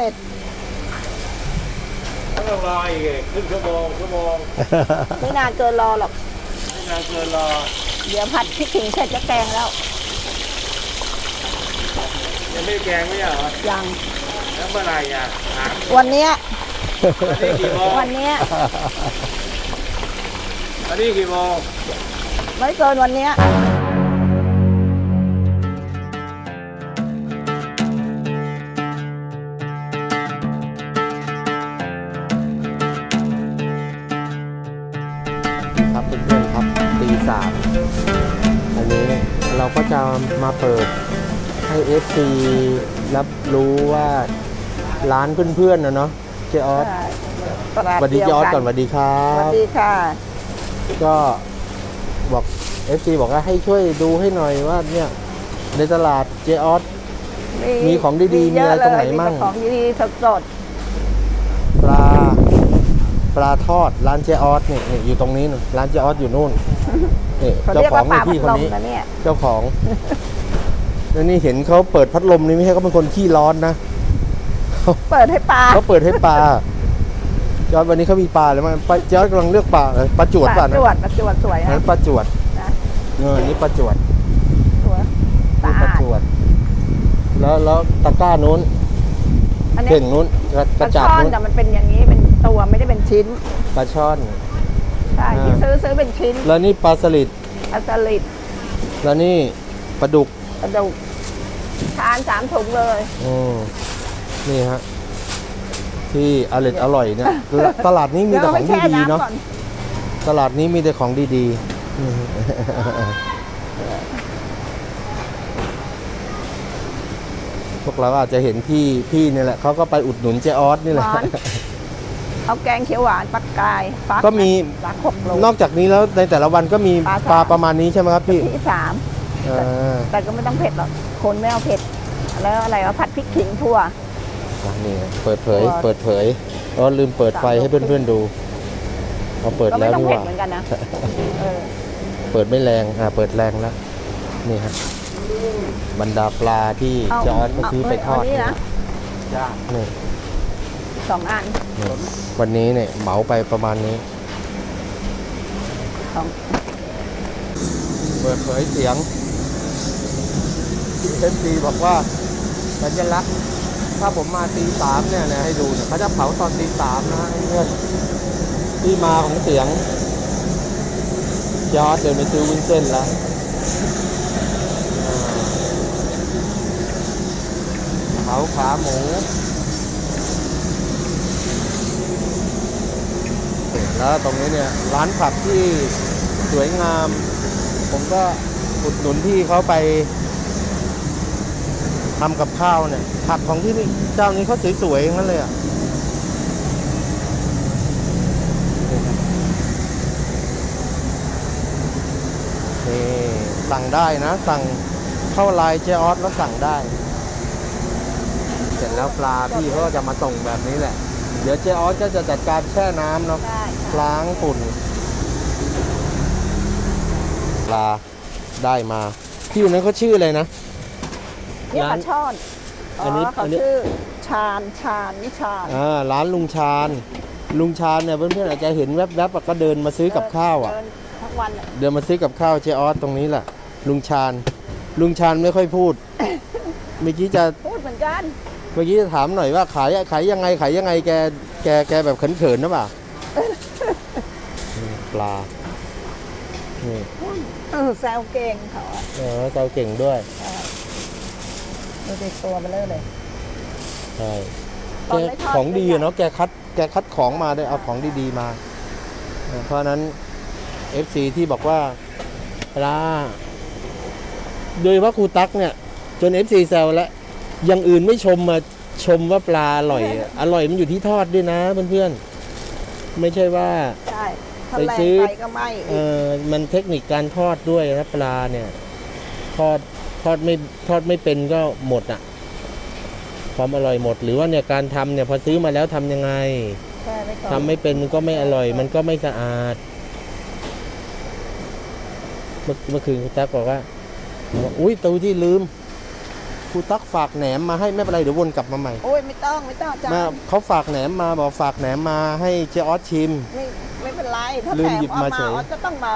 เสร็จต้องรออีกครึ่งชั่วโมงชั่วโมงไม่นานเกินรอหรอกไม่นานเกินรอ เดี๋ยวผัดพริกขิงเสร็จจะแกงแล้ว ยังไม่แกงไม่ใช่เหรอยังแล้วเมื่อไหร่อะถามวันเนี้ยวันนี้กี่โมงวันเนี้ยวันนี้กี่โมงไม่เกินวันเนี้ย 3อันนี้เราก็จะมาเปิดให้ FC รับรู้ว่าร้านเพื่อนๆนะเนาะเจออสตลาสวัสดีเจออสก่อนสวัสดีครัสวัสบ ดีค่ะ ก็บอก FC บอกว่าให้ช่วยดูให้หน่อยว่าเนี่ยในตลาดเจออส มีของดีๆมีอะไรตรงไหนมั่งของดีๆสด ปลาทอดร้านเจออสเนี่ยนี่อยู่ตรงนี้นู่นร้านเจออสอยู่นู่นนี่ๆเขาเจ้าเรียกขอว่างปนี่ลาพัพี่ดคนลมนี้ นะเนี่ย เจ้าของแล้วนี่เห็นเขาเปิดพัดลมนี่ไม่ใช่เขาเป็นคนขี้ร้อนนะเปิดให้ปลาเขาเปิดให้ปลาจอร์ดวันนี้เขามีปลาเลยมั้ยปลาจอร์ดกำลังเลือกปลาเลยปลาจวดปป่ะลานะจวดปลาจวดสวยนั้นะนปลาจวดนะ เออนี่ปลาจวดสวยสะนี่ปลาอาดจวด แล้วแล้วตะกร้านู้นอันนี้เข่งนู้นกระปกลาระจัดช่อนนู้นแต่มันเป็นอย่างนี้เป็น ตัวไม่ได้เป็นชิ้นปลาช่อน ใช่ที่ซื้อซื้อเป็นชิ้นแล้วนี่ปลาสลิดปลาสลิดแล้วนี่ปลาดุกกระดูกทานสามถุงเลย อืมนี่ฮะที่อร่อยอร่อยเนี่ยตลาดนี้มีเดี๋ยวแต่เอาขไปองแช่ดีๆเนาะน้ำก่อนตลาดนี้มีแต่ของดีๆ พวกเราอาจจะเห็นพี่พี่นี่แหละเขาก็ไปอุดหนุนเจออสนี่แหละหวาน เอาแกงเขียวหวานปลากายฟัก็มี ปลาหกโล นอกจากนี้แล้วในแต่ละวันก็มีปลาปลาสามประมาณนี้ใช่ไหมครับพี่ที่สามอ่าแต่ก็ไม่ต้องเผ็ดหรอกคนไม่เอาเผ็ด แล้วอะไรว่าผัดพริกขิงทั่วอะนี่เปิดเผยตัวเปิดเผยก็ลืมเปิดไฟให้เพื่อนๆดูพอเปิดก็แล้ไม่วต้องนี่หเผ็ดว่า เหมือนกันนะเออเปิดไม่แรงอ่าเปิดแรงแล้ว นี่ฮะบรรดาปลาที่เอาจอร์ดก็ซื้อไปทอดเานี่นะ นี่ สองอันนี่วันนี้เนี่ยเหมาไปประมาณนี้สองเปิดเผยเสียงเอฟซีบอกว่าสัญลักษณ์ถ้าผมมาตีสามเนี่ยนะให้ดูเนี่ยเขาจะเผาตอนตีสามนะให้เพื่อนที่มาของเสียงยอดเดินไปซื้อวุ้นเส้นแล้วอ่าเผาขาหมู แล้วตรงนี้เนี่ยร้านผักที่สวยงาม ผมก็อุดหนุนที่เขาไปทำกับข้าวเนี่ย ผักของที่นี่เจ้านี้เขาสวยๆอย่างนั้นเลยอะสั่งได้นะ สั่งเข้าไลน์เจออสแล้วสั่งได้ เสร็จแล้วปลาพี่เขาก็จะมาส่งแบบนี้แหละ เดี๋ยวเจออสก็จะจัดการแช่น้ำเนาะได้ล้างฝุ่นปลาได้มาที่อยู่นั้นเขาชื่ออะไรนะ เนี่ยปร้าลานช่อนอ๋อันนี้อเขาอันนี้ ชื่อชาญชาญนิชาญอ่าร้านลุงชาญลุงชาญเนี่ยเพื่อนๆอาจจะเห็นแวบๆอะก็เดินมาซื้อกับข้าวอะ เดินทั้งวันอะเดินมาซื้อกับข้าวเจออสตรงนี้แหละลุงชาญลุงชาญไม่ค่อยพูด เมื่อกี้จะพูดเหมือนกัน เมื่อกี้จะถามหน่อยว่าขายขายยังไงขายยังไงแกแกแกแบบเขินๆนะเปล่านี่ปลานี่เออแซวเก่งเขาอะเออเจ้าเก่งด้วยดูดิตัวมันเลยเลย ใช่ตอนแกไม่ทอดของดีไม่อะใหญ่เนาะแกคัดแกคัดของมาได้เอาของดีๆมาเพราะฉะนั้น FC ที่บอกว่าปลาโดยเฉว่าครูตักเนี่ย จน FC แซวแล้ว อยังอื่นไม่ชมมาชมว่าปลาอร่อยอะอร่อยมันอยู่ที่ทอดด้วยนะเพื่อนๆ ไม่ใช่ว่า ใช่ถ้าไปแรงซื้อไปก็ไม่เออมันเทคนิคการทอดด้วยนะปลาเนี่ย ทอดทอดไม่ทอดไม่เป็นก็หมดอะ ความอร่อยหมด หรือว่าเนี่ยการทำเนี่ยพอซื้อมาแล้วทำยังไงแช่ไว้ก่อนทำไม่เป็นมันก็ไม่อร่อย มันก็ไม่สะอาด เมื่อเมื่อคืนคุณตั๊กบอกว่าบอกว่าอุ้ยตูที่ลืม ครูตักฝากแหนมมาให้ไม่เป็นไรเดี๋ยววนกลับมาใหม่โอ้ยไม่ต้องไม่ต้องอาจารมาย์เขาฝากแหนมมาบอกฝากแหนมมาให้เจออสชิม ไม่ไม่เป็นไรถ้าลืแถมมหยิบเอามามาเฉยออสจะต้องมา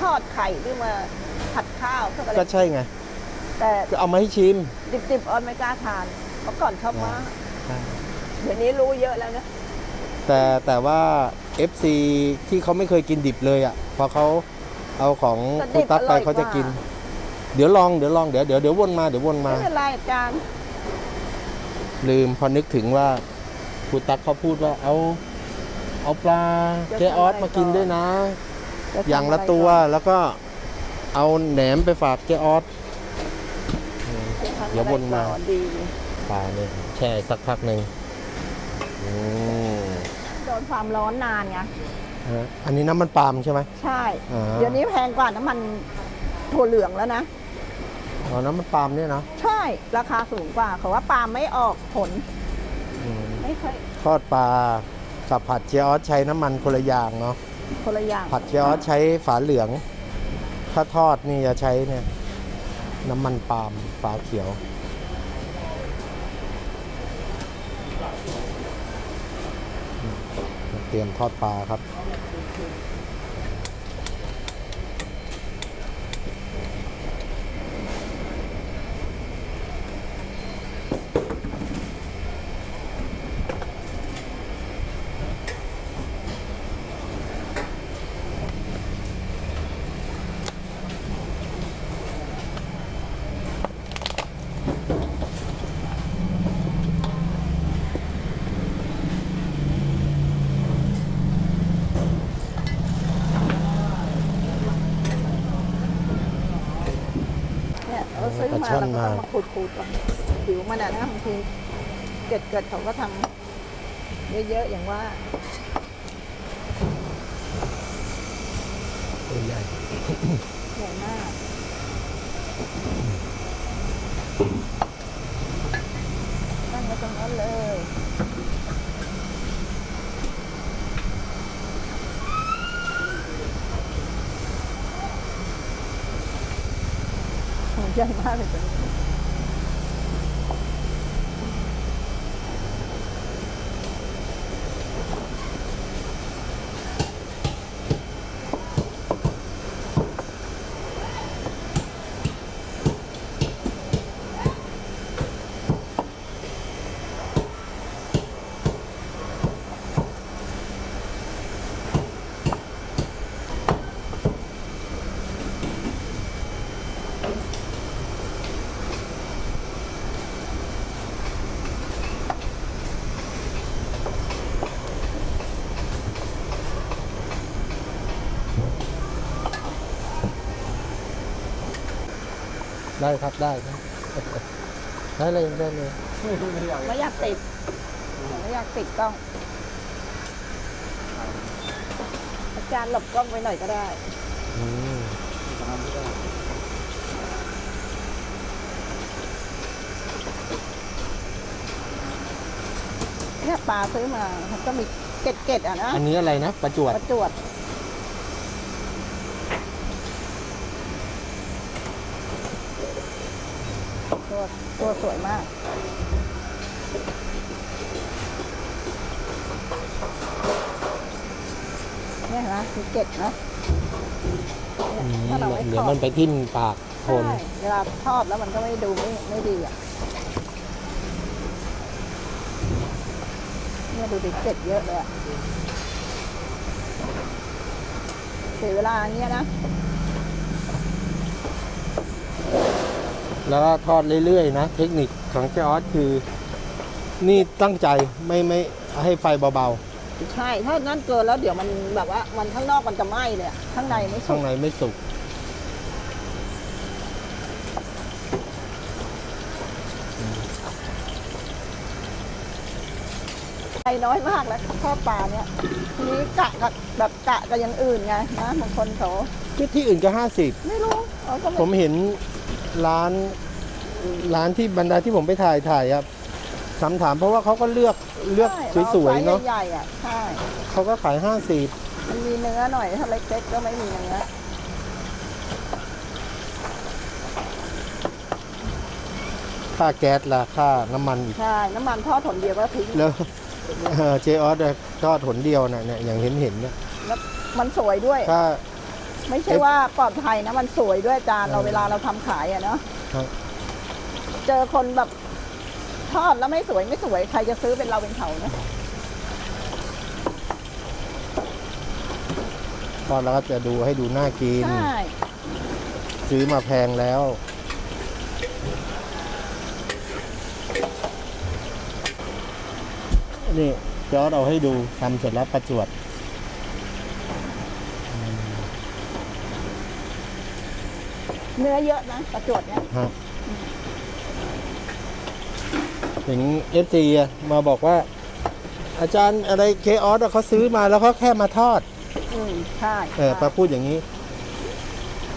ทอดไข่หรือมาผัดข้าวเพื่ออะไรก็ใช่ไงแต่ก็เอามาให้ชิม ดิบๆออสไม่กล้าทานเมื่อก่อนชอบมากเดี๋ยวนี้รู้เยอะแล้วนะแต่แต่ว่า FC ที่เขาไม่เคยกินดิบเลยอะพอเขาเอาของครูตักไปเขาจะกิน เดี๋ยวลองเดี๋ยวลองเดี๋ยวเดี๋ยวเดี๋ยววนมาเดี๋ยววนมา ไม่เป็นไรอาจารย์ลืมพอนึกถึงว่าครูตักเขาพูดว่าเอา เอาปลาเจออสมากินด้วยนะ จทำอย่างละตัวอแล้วก็เอาแหนมไปฝากเจออสไรจะทำเดี๋ยววนมาอะไรต่อดีปลาเนี่ยแช่สักพักหนึ่งอืมโดนความร้อนนานไงฮะอันนี้น้ำมันปาล์มใช่ไหมใช่ อ่า เดี๋ยวนี้แพงกว่าน้ำมันถั่วเหลืองแล้วนะ อ๋อน้ำมันปาล์มเนี่ยเนาะใช่ราคาสูงกว่าเขาว่าปาล์มไม่ออกผลอืมไม่เคยทอดปลากับผัดเจออสใช้น้ำมันคนละอย่างเนาะคนละอย่างผัดเจออสใช้ฝาเหลือง ถ้าทอดนี่จะใช้เนี่ย น้ำมันปาล์มฝาเขียว เตรียมทอดปลาครับ เนี่ยเราซื้อ ปลา มาช่อนเราก็ต้องมามาขูดๆก่อนผิวมันอะนะบางทีเกิดเกิดเขาก็ทำเยอะๆอย่างว่าตัวใหญ่ใหญ่มากตั้งไว้ตรงนั้นเลย โหให ได้ครับได้ครับได้เลยได้เลยไม่อยากติดไม่อยากติดกล้อง อาจารย์หลบกล้องไปหน่อยก็ได้อืมเนี่ยปลาซื้อมามันก็มีเกล็ดเกล็ดๆอะนะ อันนี้อะไรนะ ประจวด ประจวด ตัวตัวสวยมาก เนี่ยนะมีเกล็ดนะเนี่ยอืมถ้าเราไม่เดี๋ทยวอมัดนไปทิ่มปากคนใช่เวลาทอดแล้วมันก็ไม่ดูไม่ไม่ดีอะเนี่ยดูดิเกล็ดเยอะเลยอะเสียเวลาอย่างเงี้ยนะ แล้วก็ทอดเรื่อยๆนะ เทคนิคของเจออสคือ นี่ตั้งใจไม่ไม่ให้ไฟเบาใช่ถ้านั่นเกินแล้วเดี๋ยวมันแบบว่ามันข้างนอกมันจะไหม้เลยอะข้างในไม่ๆ สุข้างกในไม่สุก ไฟน้อยมากแล้วทอดปลาเนี่ยทีนี้กะกับแบบกะกับอย่างอื่นไงนะบางคนเขาที่ที่อื่นก็ห้าสิบไม่รู้เขาก็ผมเห็น ร้านร้านที่บรรดาที่ผมไปถ่ายถ่ายครับคำถามเพราะว่าเขาก็เลือกเลือกใช่สวยๆเนาะไซใหญ่ๆอะใช่เขาก็ขายห้าสิบมันมีเนื้อหน่อยถ้าเล็กๆก็ไม่มีเนื้อค่าแก๊สละค่าน้ำมันอีกใช่น้ำมันทอดถนเดียวก็ทิ้งแล้วเอ่อเจออสเนี่ยทอดหนเดียวนะเนี่ยอย่างเห็นเห็นๆเนี่ยแล้วมันสวยด้วยถ้า ไม่ใช่ว่าปลอดภัยนะมันสวยด้วยอาจารย์เราเวลาเราทำขายอะเนาะครับเจอคนแบบทอดแล้วไม่สวยไม่สวยใครจะซื้อเป็นเราเป็นเขานะทอดแล้วก็จะดูให้ดูน่ากิน ใช่ซื้อมาแพงแล้ว นี่จอร์ดเอาให้ดูทำเสร็จแล้วประจวด เนื้อเยอะนะประจวดเนี่ยฮะถึงเอฟซีมาบอกว่า อาจารย์อะไรเคออสเขาซื้อมาแล้วเขาแค่มาทอด อืมใช่เออปาพูดอย่างนี้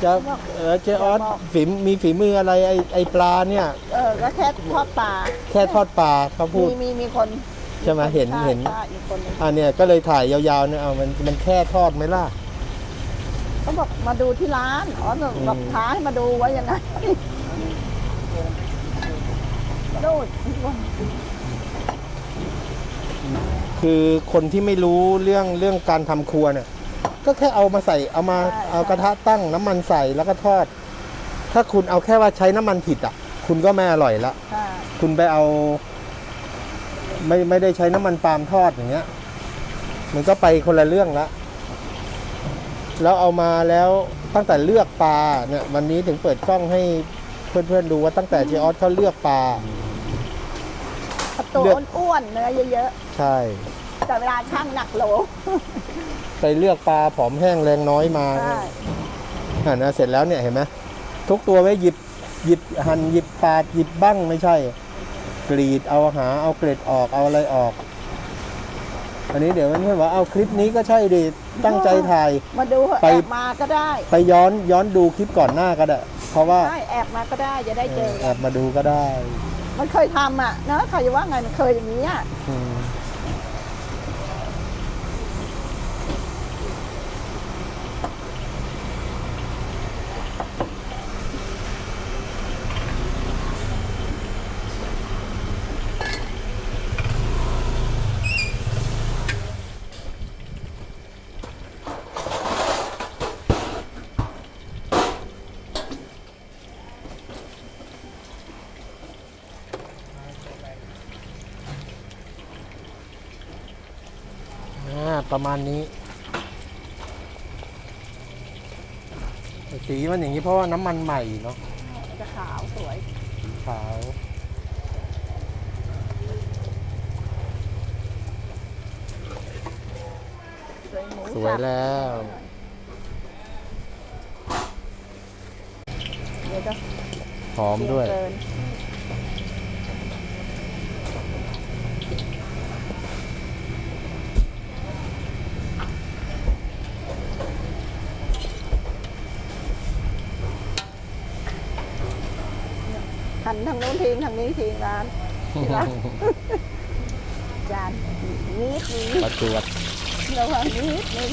จะเออเจออสจะบอกฝีมมีฝีมืออะไรไอไอปลาเนี่ย เออก็แค่ทอดปลาแค่ทอดปลาเขาพูมีดมีมีคนใช่ไหมเห็นใช่เห็นใช่อีกคนหนึงอ่าเนี่ยก็เลยถ่ายยาวๆเนี่ยเอามันมันแค่ทอดไหมล่ะ เขาบอกมาดูที่ร้านอ๋อแบบอืมแบบท้าให้มาดูว่ายังไงดูดคือคนที่ไม่รู้เรื่องเรื่องการทำครัวเนี่ย ก็แค่เอามาใส่เอามาเอากระทะตั้งน้ำมันใส่แล้วก็ทอด ถ้าคุณเอาแค่ว่าใช้น้ำมันผิดอะ คุณก็ไม่อร่อยละใช่คุณไปเอา ไม่ไม่ได้ใช้น้ำมันปาล์มทอดอย่างเงี้ย มันก็ไปคนละเรื่องละ แล้วเอามาแล้วตั้งแต่เลือกปลาเนี่ยวันนี้ถึงเปิดกล้องให้เพื่อนๆดูว่าตั้งแต่เจออสเขาเลือกปลาตัวเลือก อ้วนๆเนื้อเยอะใช่ ๆ แต่เวลาช่างหนักโหลไปเลือกปลาผอมแห้งแรงน้อยมาใช่อ่านะเสร็จแล้วเนี่ยเห็นไหมทุกตัวไว้หยิบหยิบหั่นหยิบปาดหยิบบ้างไม่ใช่ กรีดเอาหาเอาเกล็ดออกเอาอะไรออก อันนี้เดี๋ยวมันเพื่อนว่าเอาคลิปนี้ก็ใช่ดิตั้งใจถ่าย มาดูเหอะไป แอบมาก็ได้ไปย้อนย้อนดูคลิปก่อนหน้าก็ได้เพราะว่าใช่แอบมาก็ได้จะได้เจอแอบมาดูก็ได้มันเคยทำอะนะใครจะว่าไงมันเคยอย่างนี้อะ อืม ประมาณนี้ สีมันอย่างนี้เพราะว่าน้ำมันใหม่เนาะมันจะขาวสวย สีขาว สวยหมูสวยสับแล้ว เดี๋ยวจะหอมด้วย เกิน หันทางโน้นทิ้งทางนี้ทิ้งร้านที่ร้านจานนิดนึงประจวดระวังนิดนึง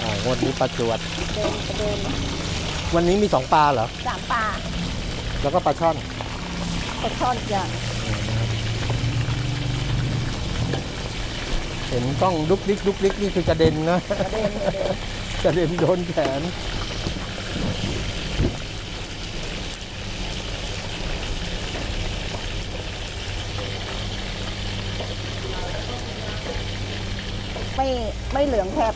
อ่างวดนี้ประจวดเดินเดินวันนี้มีสองปลาเหรอสามปลาแล้วก็ปลาช่อนปลาช่อนอย่างเห็นกล้องลุกลิกลุกลิกนี่คือกระเด็นนะกระเด็นกระเด็นกระเด็นโดนแขน ไม่ไม่เหลืองแทบ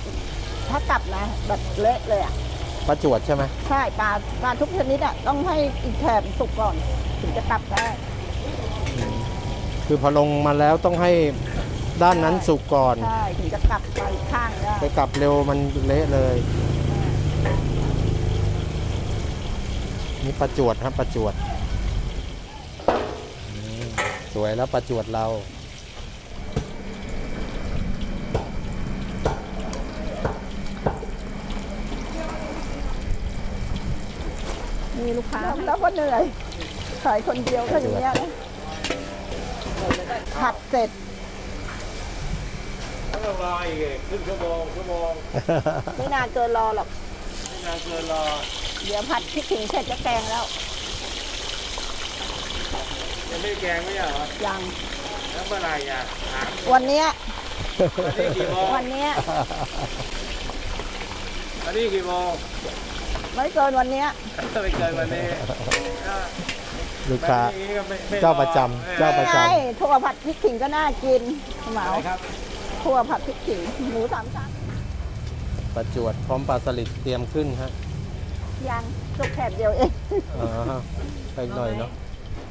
ถ้ากลับนะแบบเละเลยอะประจวดใช่ไหมใช่ปลาปลาทุกชนิดอะต้องให้อีกแถบสุกก่อน ถึงจะกลับได้ คือพอลงมาแล้วต้องให้ด้านนั้นสุกก่อน ใช่ถึงจะกลับไปอีกข้างได้ไปกลับเร็วมันเละเลย นี่ประจวดครับประจวดอืมสวยแล้วประจวดเรา มีลูกค้าแล้วก็เหนื่อยขายคนเดียวก็อย่างเงี้ยนะผัดเสร็จต้องรออีกครึ่งชั่วโมงชั่วโมงไม่นานเกินรอหรอก ไม่นานเกินรอ เดี๋ยวผัดพริกถึงเสร็จจะแกงแล้ว ยังไม่ได้แกงไม่ใช่เหรอยังแล้วเมื่อไหร่อะถามวันเนี้ยวันนี้กี่โมงวันเนี้ยวันนี้กี่โมง ไม่เกินวันเนี้ยไม่เกินวันนี้ก็ลูกค้าแบบนี้ก็ไม่ไม่เจ้าประจำอเจ้าประจใช่ถั่วผัดพริกขิงก็น่ากินเหมาอะไรครับ ถั่วผัดพริกขิงหมูสามชั้นประจวดพร้อมปลาสลิดเตรียมขึ้นฮะยังสุกแคบเดียวเองอ่าฮะไปอีกหน่อยเนาะ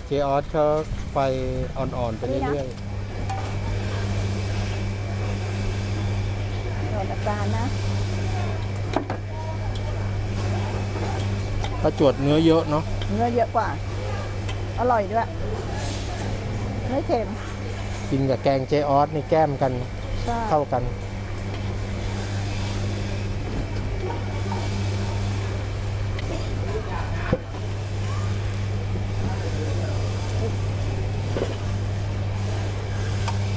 เจออสเขาไฟอ่อนๆไปเรื่อยโดนอาการนะ ประจวดเนื้อเยอะเนาะเนื้อเยอะกว่า อร่อยด้วย ไม่เค็มกินกับแกงเจออสนี่แก้มกันใช่เข้ากัน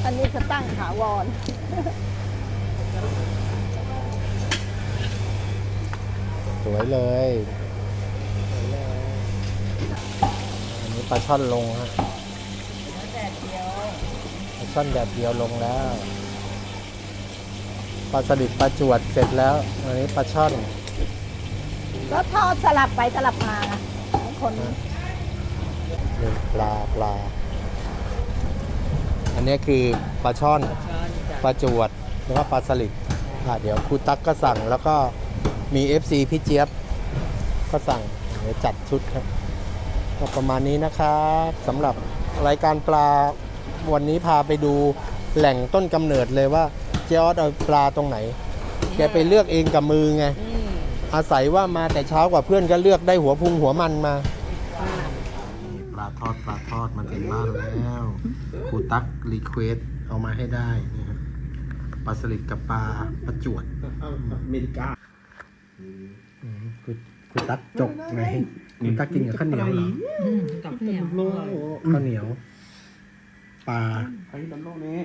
อันนี้จะตั้งถาวรสวยเลย ปลาช่อนลงฮะปลาช่อนแดดเดียวลงแล้วปลาสลิดปลาจวดเสร็จแล้วอันนี้ปลาช่อนก็ทอดสลับไปสลับมาบางคนนี่ปลาปลา อันนี้คือปลาช่อนปลาจวดแล้วก็ปลาสลิดอะเดี๋ยวครูตั๊กก็สั่งแล้วก็มี FC พี่เจี๊ยบก็สั่งเดี๋ยวจัดชุดครับ ก็ประมาณนี้นะครับสำหรับรายการปลาวันนี้พาไปดูแหล่งต้นกำเนิดเลยว่าเจออสเอาปลาตรงไหน แกไปเลือกเองกับมือไงอาศัยว่ามาแต่เช้ากว่าเพื่อนก็เลือกได้หัวพุงหัวมันมาปลาทอดปลาทอดมาถึงบ้านแล้วครูตั๊กรีเควสเอามาให้ได้นี่ครับปลาสลิดกับปลาประจวดอเมริกาอืมครู ครูตั๊กจกไงครูตั๊กกินกับข้าวเหนียวเหรอกับเหนียวข้าวเหนียว ปลาไอ้บนโลกนี้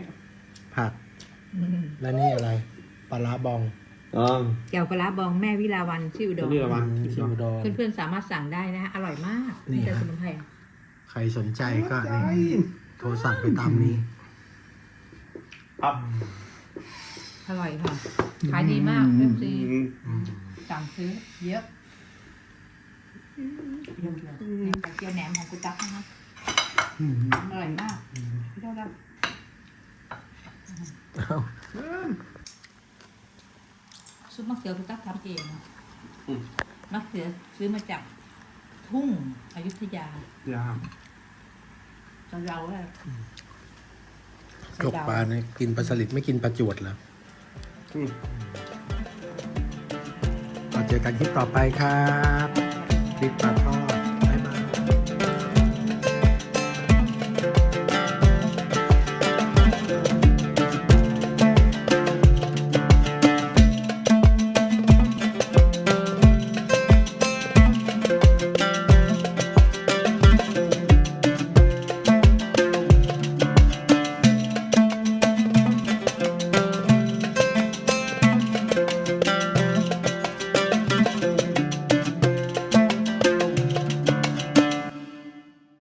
ผัก และนี่อะไร ปลาร้าบองอ๋อแก้วปลาร้าบองแม่วิลาวันชื่ออุดรวิลาวันที่อุดรเพื่อนๆสามารถสั่งได้นะฮะอร่อยมากนี่แต่ฮะสมุนไพรใครสนใจก็นี่โทรสั่งไปตามนี้อัพอร่อยค่ะ ขายดีมากเอฟซีสั่งซื้อเยอะ เยี่เลยเนี่ยไข่เจียวแหนมของกุตั๊กนะคะอร่อยมากเท่าแล้วซุปมะเขือกุตั๊กทำเองนะมะเขือซื้อมาจากทุ่งอยุธยายามเราเราอะตกปลาเนี่ยกินปลาสลิดไม่กินปลาจวดเหรอมาเจอกันคลิปต่อไปครับ Keep my.